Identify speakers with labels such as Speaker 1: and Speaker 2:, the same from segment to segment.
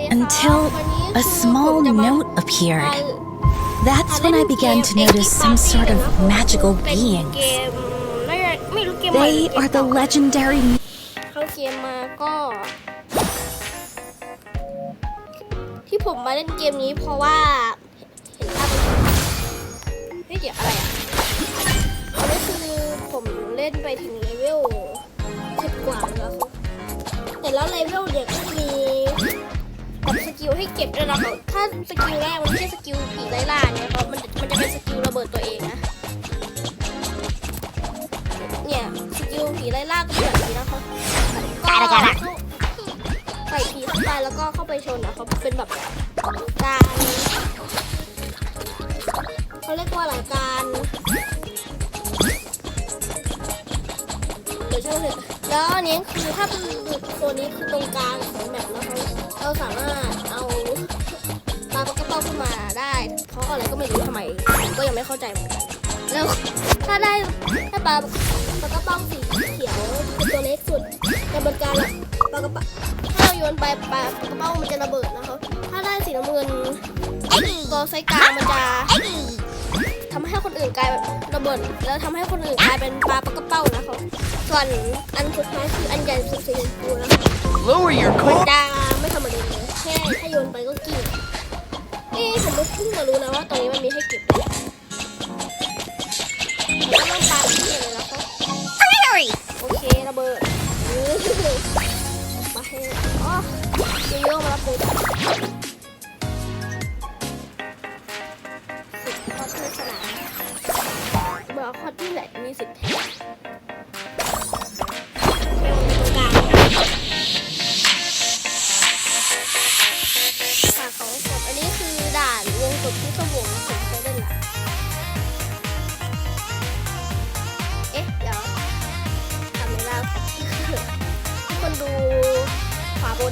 Speaker 1: until a small note appeared. That's when I began to notice some sort of magical
Speaker 2: เป็น
Speaker 1: beings.
Speaker 2: เกมไม่ไม่รู้เกมใหม่ห
Speaker 1: They
Speaker 2: รือเกม
Speaker 1: are the
Speaker 2: เก่า
Speaker 1: legendary
Speaker 2: เข้าเกมมาก็ ที่ผมมาเล่นเกมนี้เพราะว่า เห็นภาพมันเฮ้ยเดี๋ยวอะไรอ่ะ แบบสกิลให้เก็บด้วยนะครับถ้าสกิลแรกมันไม่ใช่สกิลผีไล่ล่าเนี่ยครับมันมันจะเป็นสกิลระเบิดตัวเองนะ เนี่ยสกิลผีไล่ล่าก็เป็นแบบนี้นะคะก็เข้าใส่ผีเข้าไปแล้วก็เข้าไปชนนะเขาเป็นแบบการเขาเรียกว่าอะไรการเดี๋ยวช่วยเลยแล้วอันนี้คือถ้าเป็นตัวนี้คือตรงกลางของแมปนะคะเราสามารถ เข้ามาได้เพราะอะไรก็ไม่รู้ทำไมผมก็ยังไม่เข้าใจเหมือนกันแล้วถ้าได้ถ้าปลาปลากระป๋องสีเขียวตัวเล็กสุดกระบวนการละปลากระป๋องถ้าเราโยนไปปลากระป๋องมันจะระเบิดนะคะถ้าได้สีน้ำเงินตัวไซกลางมันจะทำให้คนอื่นกลายเป็นระเบิดแล้วทำให้คนอื่นกลายเป็นปลาปลากระเป๋านะคะส่วนอันสุดท้ายคืออันใหญ่สุดสีชมพูนะคะ
Speaker 3: Lower your core.
Speaker 2: จะ พิ่งมารู้นะว่าตรงนี้มันมีให้เก็บด้วยแล้วก็ปลาที่เลยแล้วก็โอเคระเบิดมาให้อ๋อเยอะๆมาแล้วปุ๊บสิบข้อที่สนามเบอร์ข้อที่แหละมีสิทธิ์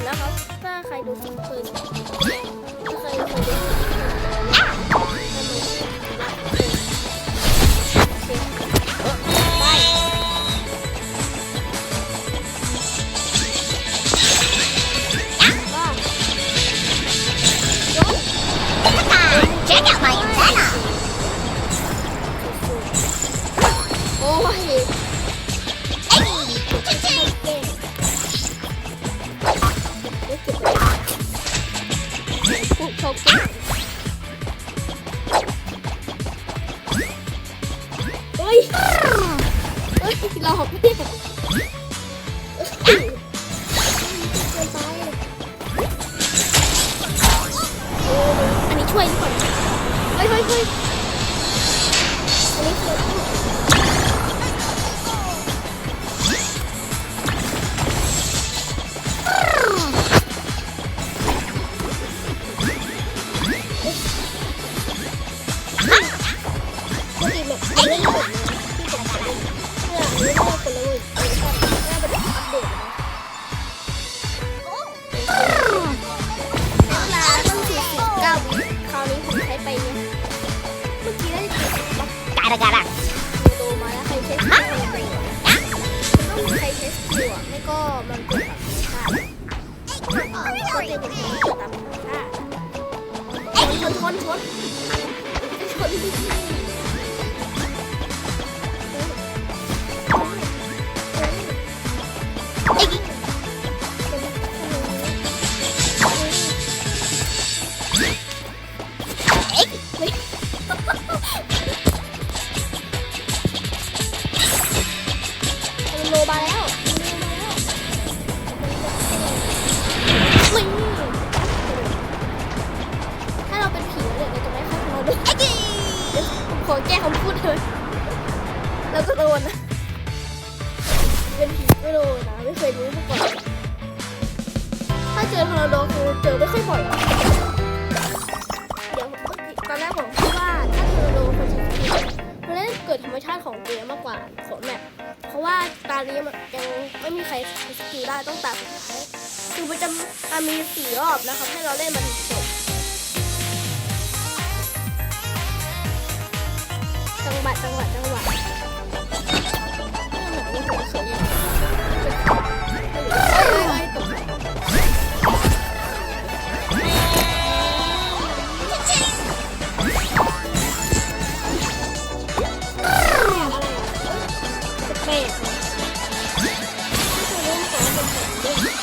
Speaker 2: นนะครับ ถ้าใครดูคลิปปืนถ้าใครเคยดู กี้ได้เจ็ดสิบปะ
Speaker 1: Gara gara.
Speaker 2: โดมาแล้วใครใช้สกิลอะไรอยู่มันต้องมีใครใช้สกิลอะไม่ก็มันเกิดแบบธรรมชาติปกติผมใช้เกิดตามธรรมชาติชนชนชนชนชน ยรู้มาก่อนถ้าเจอทอร์นาโดคือเจอไม่ค่อยบ่อยเดี๋ยวตอนแรกผมคิดว่าถ้าเทอร์โดคนใช้สกิลมันน่าจะเกิดธรรมชาติของเกมมากกว่าของแมปเพราะว่าตานี้มันยังไม่มีใครใช้สกิลได้ต้องตาสุดท้ายคือมันจะมันมีสี่รอบนะครับให้เราเล่นมันจบจังหวะจังหวะจังหวะ Yeah.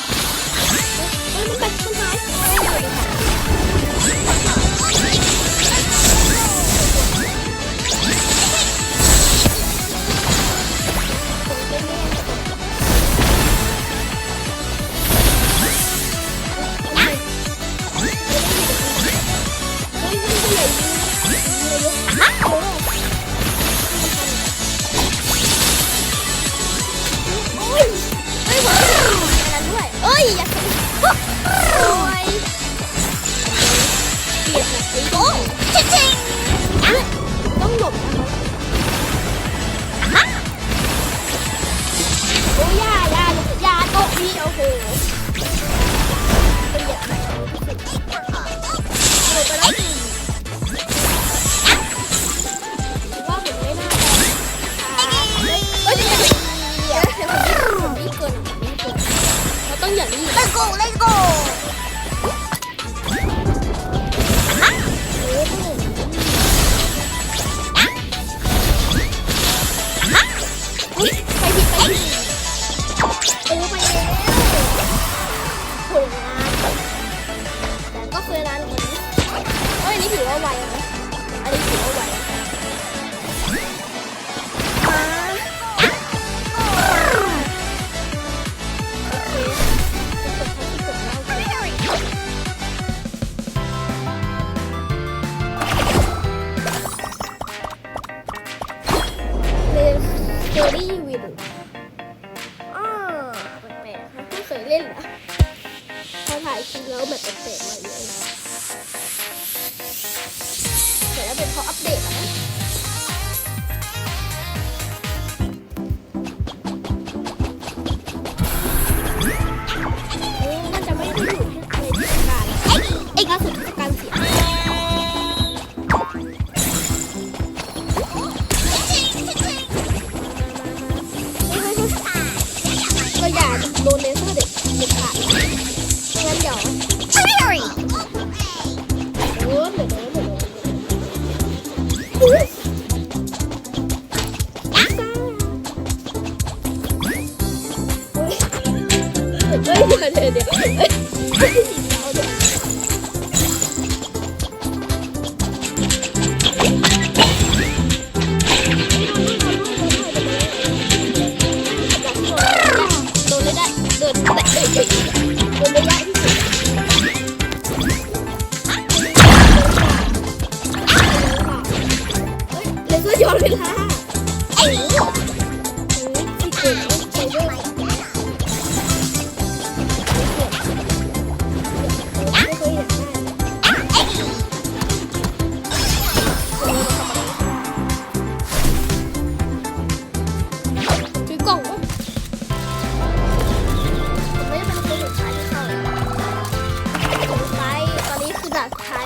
Speaker 2: dones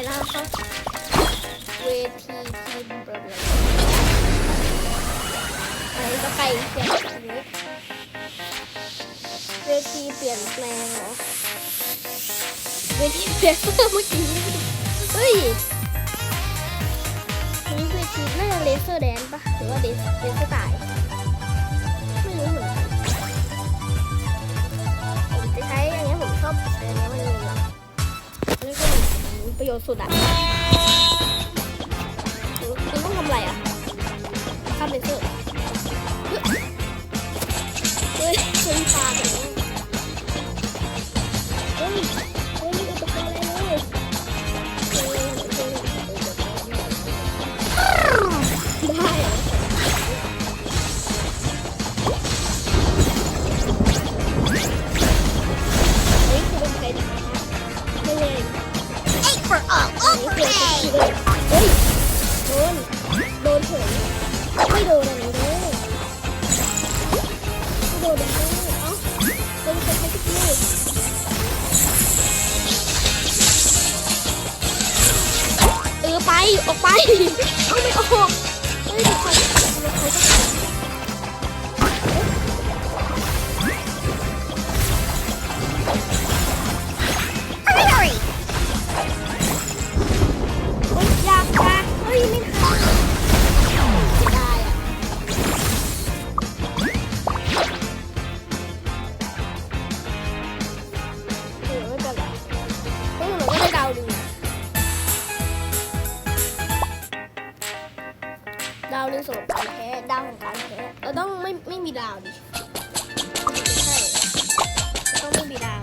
Speaker 2: แล้วก็เวทีทีมบลาบลาอะไรก็ไปเปลี่ยนชีวิตเวทีเปลี่ยนแปลงเหรอเวทีเปลี่ยนแเมื่อกี้เฮ้ยนี่เวทีน่าจะเลเซอร์แดนปะหรือว่าเลเซอร์ตาย 就速打 ไม่ไม่มีดาวดิต้องไม่มีดาว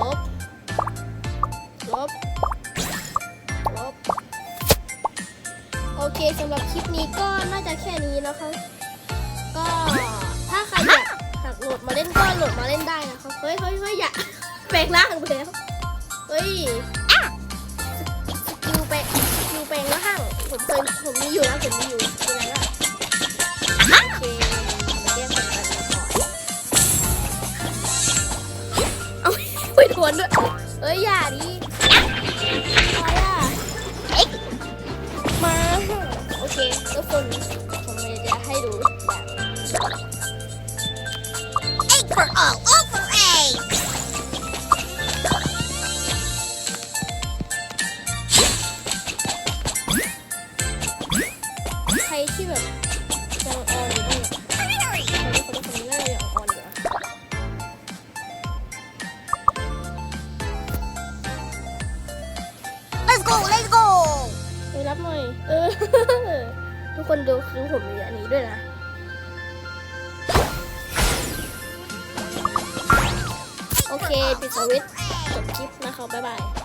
Speaker 2: ลบลบลบโอเคสำหรับคลิปนี้ก็น่าจะแค่นี้นะคะ ก็ถ้าใครอยากหักโหลดมาเล่นก็โหลดมาเล่นได้นะคะเฮ้ยเฮ้ยเฮ้ยอยากแปลงร่างไปแล้วเฮ้ย ผมเคยผมมีอยู่แล้วผมมีอยู่มีอะไรนะโอเคเยกมันกัก่อนเอาไปโวนด้วยเอ้ยอย่าดิพอแล้ว ทุกคนดูคือผมมีอันนี้ด้วยนะโอเค ปิดสวิตช์จบคลิปนะครับบ๊ายบาย